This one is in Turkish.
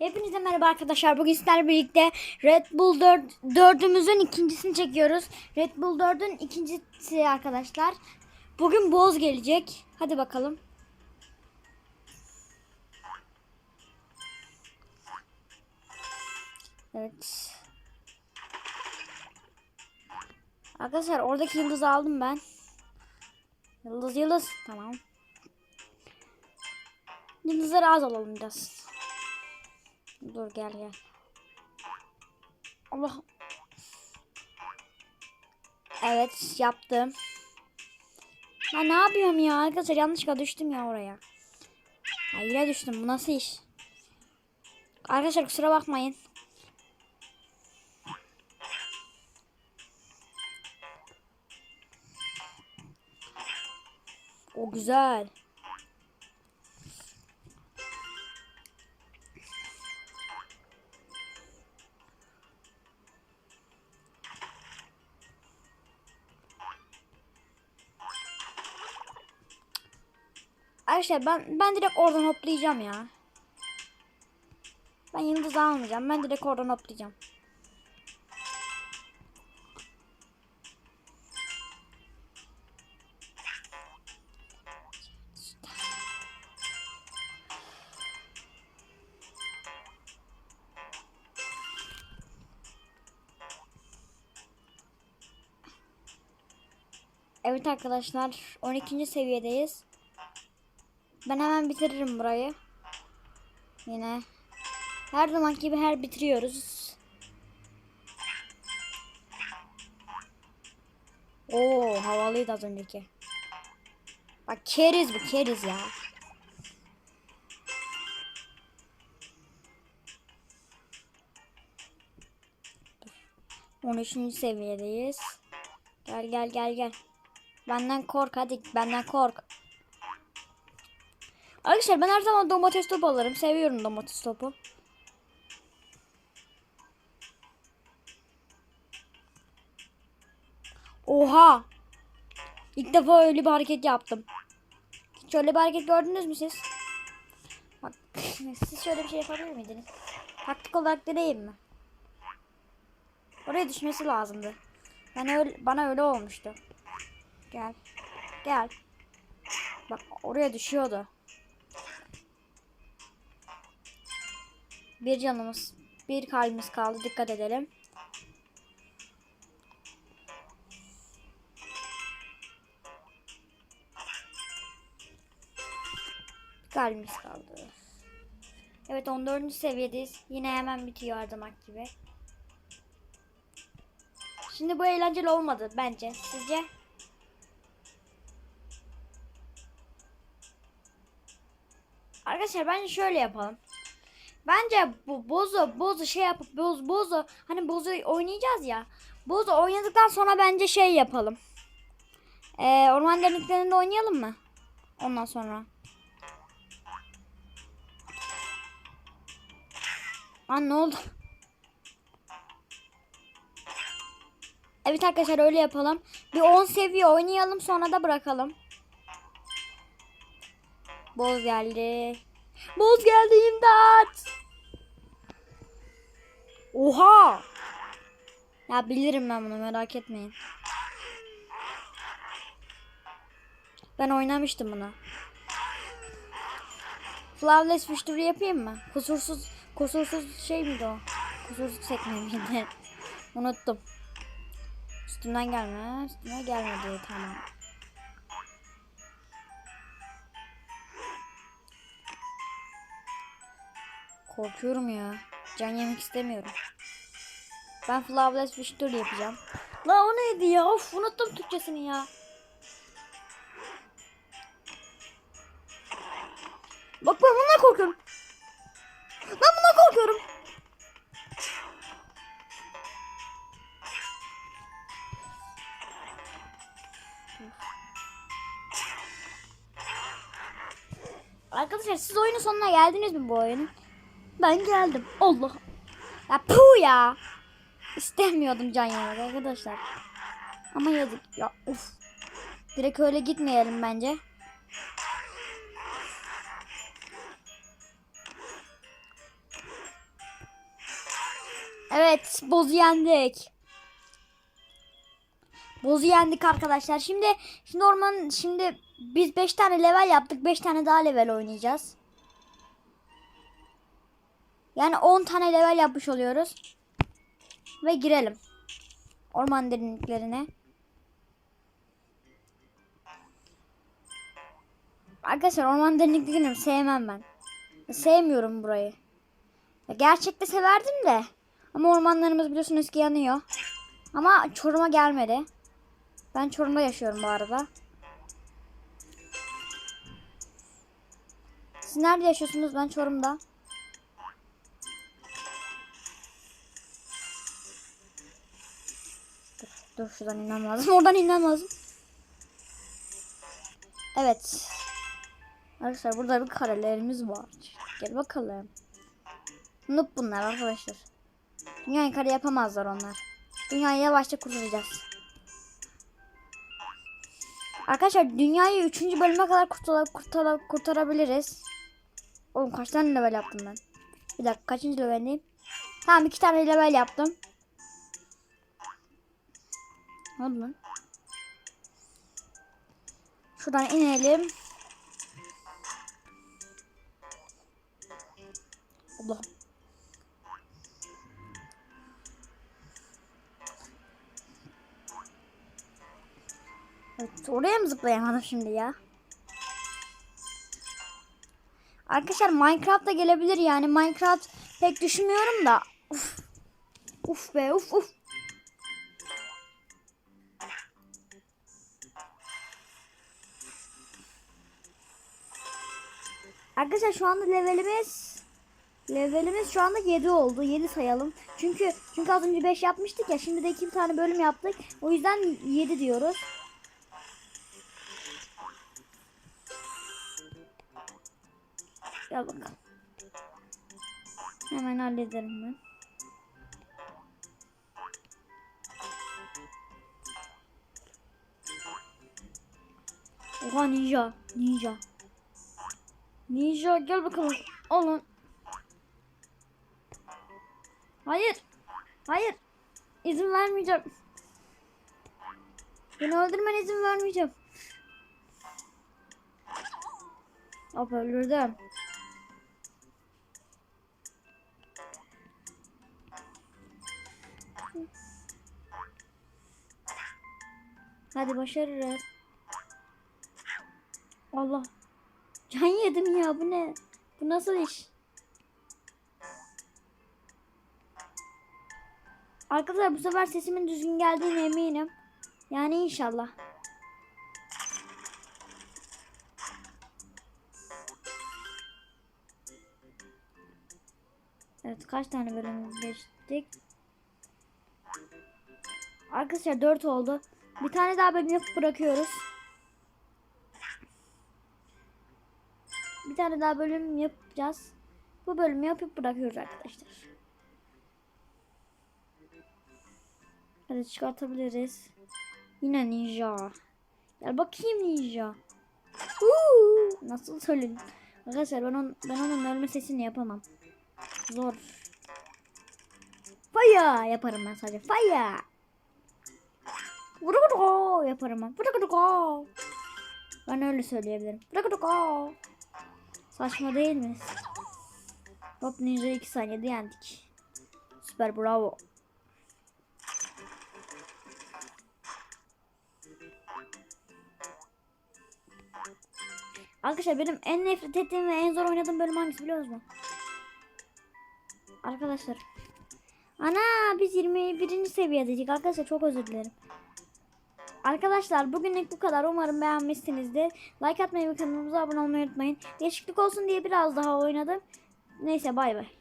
Hepinize merhaba arkadaşlar. Bugün sizlerle birlikte Red Bull 4, 4'ümüzün ikincisini çekiyoruz. Red Bull 4'ün ikincisi arkadaşlar. Bugün boz gelecek. Hadi bakalım. Evet. Arkadaşlar oradaki yıldızı aldım ben. Yıldız yıldız. Tamam. Yıldızları az alalım biraz. Dur gel gel. Allah. Evet yaptım. Ya ne yapıyorum ya arkadaşlar yanlışlıkla düştüm ya oraya. Ya düştüm bu nasıl iş? Arkadaşlar kusura bakmayın. O güzel. Arkadaşlar ben ben direkt oradan hoplayacağım ya. Ben yıldız almayacağım. Ben direkt oradan hoplayacağım. Evet arkadaşlar 12. seviyedeyiz. Ben hemen bitiririm burayı. Yine her zaman gibi her bitiriyoruz. Oo havalıydı az önceki. Bak keriz bu keriz ya. On üçüncü seviyedeyiz. Gel gel gel gel. Benden kork hadi benden kork. Arkadaşlar ben her zaman domates topu alırım. Seviyorum domates topu. Oha! İlk defa öyle bir hareket yaptım. Hiç bir hareket gördünüz mü siz? Bak siz şöyle bir şey yapabilir miydiniz? Taktik olarak deneyeyim mi? Oraya düşmesi lazımdı. Ben öyle, bana öyle olmuştu. Gel. Gel. Bak oraya düşüyordu. Bir canımız, bir kalbimiz kaldı. Dikkat edelim. Kalbimiz kaldı. Evet 14. seviyedeyiz. Yine hemen bitiyor her gibi. Şimdi bu eğlenceli olmadı bence. Sizce? Arkadaşlar bence şöyle yapalım. Bence bu bozu bozu şey yapıp boz bozu hani bozu oynayacağız ya. Bozu oynadıktan sonra bence şey yapalım. Ee, orman derinliklerinde oynayalım mı? Ondan sonra. Lan ne oldu? Evet arkadaşlar öyle yapalım. Bir 10 seviye oynayalım sonra da bırakalım. Boz geldi. Boz geldi imdat. Oha. Ya bilirim ben bunu merak etmeyin. Ben oynamıştım bunu. Flawless victory yapayım mı? Kusursuz kusursuz şey miydi o? Kusursuz sekme miydi? Unuttum. Üstümden gelme. Üstüme gelmedi. Tamam. Korkuyorum ya. Can yemek istemiyorum. Ben Flawless Victory yapacağım. La o neydi ya? Of unuttum Türkçesini ya. Bak ben bundan korkuyorum. Ben bundan korkuyorum. Arkadaşlar siz oyunun sonuna geldiniz mi bu oyunun? Ben geldim. Allah. Ya puh ya. İstemiyordum can yemek arkadaşlar. Ama yedik. Ya uf. Direkt öyle gitmeyelim bence. Evet bozu yendik. Bozu yendik arkadaşlar. Şimdi şimdi orman şimdi biz 5 tane level yaptık. 5 tane daha level oynayacağız. Yani 10 tane level yapmış oluyoruz. Ve girelim. Orman derinliklerine. Arkadaşlar orman derinliklerini sevmem ben. Sevmiyorum burayı. Gerçekte severdim de. Ama ormanlarımız biliyorsunuz ki yanıyor. Ama Çorum'a gelmedi. Ben Çorum'da yaşıyorum bu arada. Siz nerede yaşıyorsunuz? Ben Çorum'da. Dur, şuradan inmem lazım. Oradan inmem lazım. Evet. Arkadaşlar burada bir karelerimiz var. Gel bakalım. Noob bunlar arkadaşlar. Dünyayı kare yapamazlar onlar. Dünyayı yavaşça kurtaracağız. Arkadaşlar dünyayı 3. bölüme kadar kurtara, kurtara, kurtarabiliriz. Oğlum kaç tane level yaptım ben? Bir dakika kaçıncı leveldeyim? Tamam iki tane level yaptım. Ne oldu? Şuradan inelim. Allah. Evet, oraya mı zıplayamadım şimdi ya? Arkadaşlar Minecraft da gelebilir yani. Minecraft pek düşünmüyorum da. Uf. Uf be uf uf. Arkadaşlar şu anda levelimiz levelimiz şu anda 7 oldu. 7 sayalım. Çünkü çünkü az önce 5 yapmıştık ya. Şimdi de 2 tane bölüm yaptık. O yüzden 7 diyoruz. Gel bakalım. Hemen hallederim ben. Oha ninja. Ninja. Ninja gel bakalım. Alın. Hayır. Hayır. İzin vermeyeceğim. Beni öldürmene izin vermeyeceğim. Hop öldürdüm. Hadi başarırız. Allah. Can yedim ya bu ne? Bu nasıl iş? Arkadaşlar bu sefer sesimin düzgün geldiğine eminim. Yani inşallah. Evet kaç tane bölüm geçtik? Arkadaşlar 4 oldu. Bir tane daha bölüm yapıp bırakıyoruz. Tane daha bölüm yapacağız. Bu bölümü yapıp bırakıyoruz arkadaşlar. Hadi çıkartabiliriz. Yine ninja. Gel bakayım ninja. Huu, nasıl söyledim? Arkadaşlar ben, on, ben onun ölme sesini yapamam. Zor. Fire yaparım ben sadece. Fire. Vurugudugo yaparım ben. Vurugudugo. Ben öyle söyleyebilirim. Vurugudugo. Saçma değil mi? Hop Ninja 2 saniyede yendik. Süper bravo. Arkadaşlar benim en nefret ettiğim ve en zor oynadığım bölüm hangisi biliyor musunuz? Arkadaşlar. Ana biz 21. seviyedeydik arkadaşlar çok özür dilerim. Arkadaşlar bugünlük bu kadar. Umarım beğenmişsinizdir. Like atmayı ve kanalımıza abone olmayı unutmayın. Değişiklik olsun diye biraz daha oynadım. Neyse bay bay.